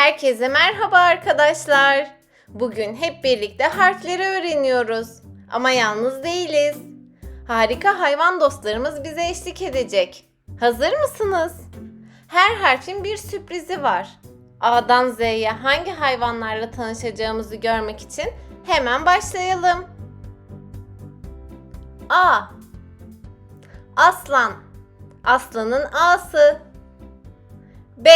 Herkese merhaba arkadaşlar. Bugün hep birlikte harfleri öğreniyoruz. Ama yalnız değiliz. Harika hayvan dostlarımız bize eşlik edecek. Hazır mısınız? Her harfin bir sürprizi var. A'dan Z'ye hangi hayvanlarla tanışacağımızı görmek için hemen başlayalım. A. Aslan. Aslanın A'sı. B.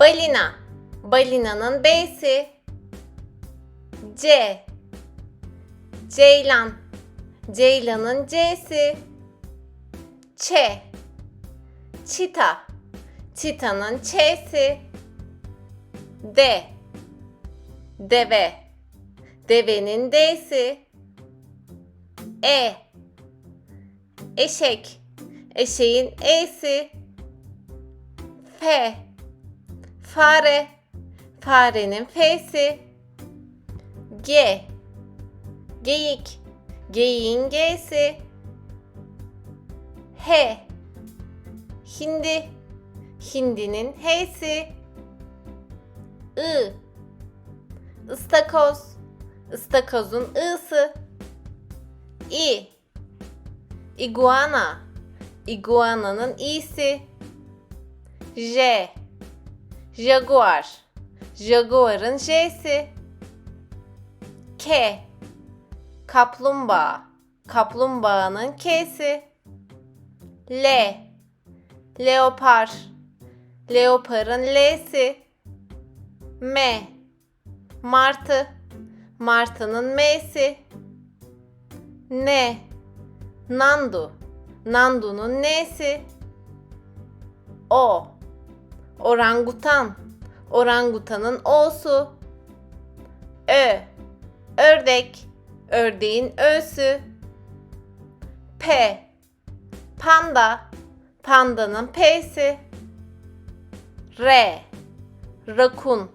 Balina. Balinanın B'si. C. Ceylan. Ceylanın C'si. Ç. Çita. Çitanın Ç'si. D. Deve. Devenin D'si. E. Eşek. Eşeğin E'si. F. Fare. Farenin F'si. G. Geyik. Geyiğin G'si. H. Hindi. Hindinin H'si. I. Istakoz. Istakozun I'sı. İ. Iguana. Iguananın i'si. J. Jaguar. Jaguarın J'si. K. Kaplumbağa. Kaplumbağanın K'si. L. Leopar. Leoparın L'si. M. Martı. Martının M'si. N. Nandu. Nandu'nun N'si. O. Orangutan. Orangutanın O'su. Ö. Ördek. Ördeğin Ö'sü. P. Panda. Pandanın P'si. R. Rakun.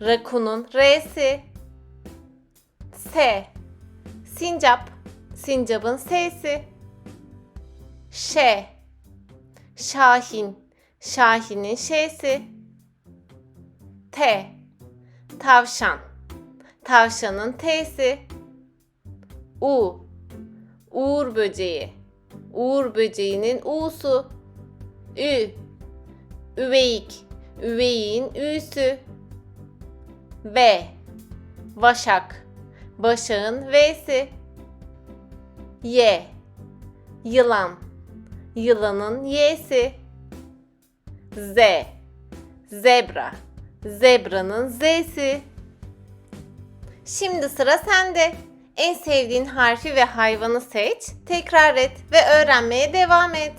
Rakunun R'si. S. Sincap. Sincap'ın S'si. Ş. Şahin. Şahin'in Ş'si. T. Tavşan. Tavşanın T'si. U. Uğur böceği. Uğur böceğinin U'su. Ü. Üveyik. Üveyiğin Ü'sü. V. Vaşak. Başağın V'si. Y. Yılan. Yılanın Y'si. Z. Zebra. Zebranın Z'si. Şimdi sıra sende. En sevdiğin harfi ve hayvanı seç, tekrar et ve öğrenmeye devam et.